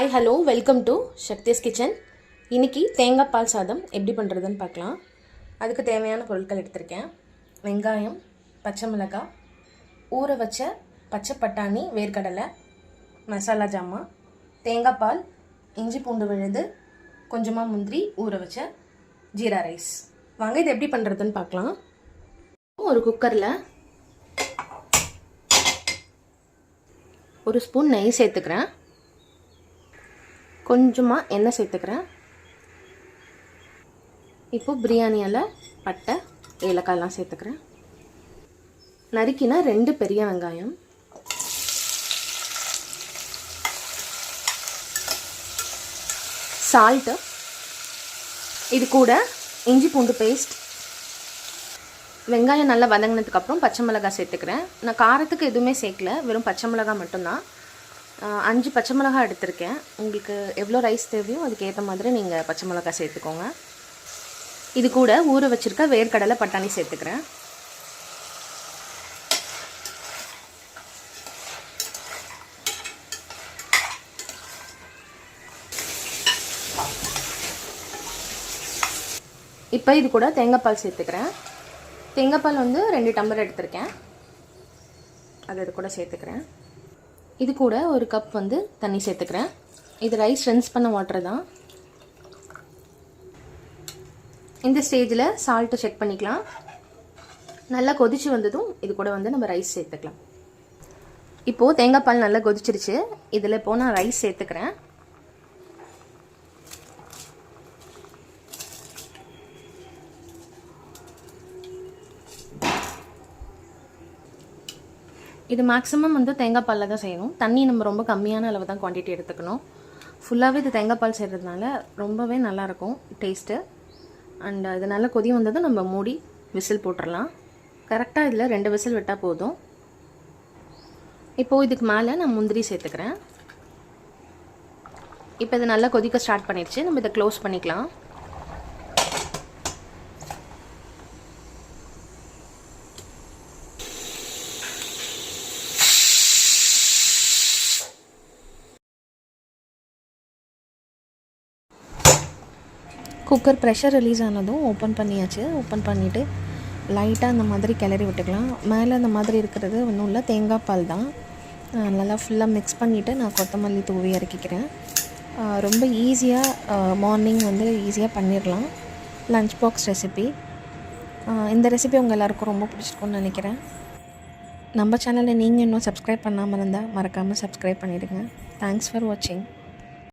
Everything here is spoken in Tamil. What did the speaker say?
Hi hello welcome to Sakthi's kitchen இன்னைக்கு தேங்காய் பால் சாதம் எப்படி பண்ணுறதுன்னு பார்க்கலாம். அதுக்கு தேவையான பொருட்கள் எடுத்திருக்கேன். வெங்காயம் பச்சை மிளகாய் ஊற வச்ச பச்சை பட்டாணி வேர்க்கடலை மசாலா ஜாமான் தேங்காய் பால் இஞ்சி பூண்டு விழுது கொஞ்சமாக முந்திரி ஊற வச்ச ஜீரா ரைஸ். வாங்க இது எப்படி பண்ணுறதுன்னு பார்க்கலாம். ஒரு குக்கரில் ஒரு ஸ்பூன் நெய் சேர்த்துக்கிறேன். கொஞ்சமாக எண்ணெய் சேர்த்துக்கிறேன். இப்போது பிரியாணியில் பட்டை ஏலக்காயெலாம் சேர்த்துக்கிறேன். நறுக்கினா ரெண்டு பெரிய வெங்காயம். சால்ட்டு இது கூட இஞ்சி பூண்டு பேஸ்ட் வெங்காயம் நல்லா வதங்கினதுக்கப்புறம் பச்சை மிளகாய் சேர்த்துக்கிறேன். நான் காரத்துக்கு எதுவுமே சேர்க்கல. வெறும் பச்சை மிளகாய் மட்டும்தான். அஞ்சு பச்சை மிளகாய் எடுத்திருக்கேன். உங்களுக்கு எவ்வளோ ரைஸ் தேவையோ அதுக்கேற்ற மாதிரி நீங்கள் பச்சை மிளகாய் சேர்த்துக்கோங்க. இது கூட ஊற வச்சுருக்க வேர்க்கடலை பட்டாணி சேர்த்துக்கிறேன். இப்போ இது கூட தேங்காய்பால் சேர்த்துக்கிறேன். தேங்காய்பால் வந்து ரெண்டு டம்ளர் எடுத்திருக்கேன். அது இது கூட சேர்த்துக்கிறேன். இது கூட ஒரு கப் வந்து தண்ணி சேர்த்துக்கிறேன். இது ரைஸ் ரென்ஸ் பண்ண வாட்டர் தான். இந்த ஸ்டேஜில் சால்ட்டு செக் பண்ணிக்கலாம். நல்லா கொதிச்சு வந்ததும் இது கூட வந்து நம்ம ரைஸ் சேர்த்துக்கலாம். இப்போது தேங்காய் பால் நல்லா கொதிச்சிருச்சு. இதில் இப்போது நான் ரைஸ் சேர்த்துக்கிறேன். இது மேக்ஸிமம் வந்து தேங்காய் பாலில் தான் செய்யணும். தண்ணி நம்ம ரொம்ப கம்மியான அளவு தான் குவான்டிட்டி எடுத்துக்கணும். ஃபுல்லாகவே இது தேங்காய் பால் செய்கிறதுனால ரொம்பவே நல்லாயிருக்கும் டேஸ்ட்டு அண்ட் இது நல்லா கொதி வந்ததும் நம்ம மூடி விசில் போட்டுடலாம் கரெக்டாக இதில் ரெண்டு விசில் விட்டால் போதும். இப்போது இதுக்கு மேலே நான் முந்திரி சேர்த்துக்கிறேன். இப்போ இது நல்லா கொதிக்க ஸ்டார்ட் பண்ணிடுச்சு. நம்ம இதை க்ளோஸ் பண்ணிக்கலாம். குக்கர் ப்ரெஷர் ரிலீஸ் ஆனதும் ஓப்பன் பண்ணியாச்சு. ஓப்பன் பண்ணிவிட்டு லைட்டாக அந்த மாதிரி கிளறி விட்டுக்கலாம். மேலே அந்த மாதிரி இருக்கிறது ஒன்றும் இல்லை தேங்காய் பால் தான். நல்லா ஃபுல்லாக மிக்ஸ் பண்ணிவிட்டு நான் கொத்தமல்லி தூவி இறக்கிக்கிறேன். ரொம்ப ஈஸியாக மார்னிங் வந்து ஈஸியாக பண்ணிடலாம். லஞ்ச் பாக்ஸ் ரெசிபி இந்த ரெசிபி உங்கள் எல்லாருக்கும் ரொம்ப பிடிச்சிருக்கும்னு நினைக்கிறேன். நம்ம சேனலை நீங்கள் இன்னும் சப்ஸ்கிரைப் பண்ணாமல் இருந்தால் மறக்காமல் சப்ஸ்கிரைப் பண்ணிவிடுங்க தேங்க்ஸ் ஃபார் வாட்சிங்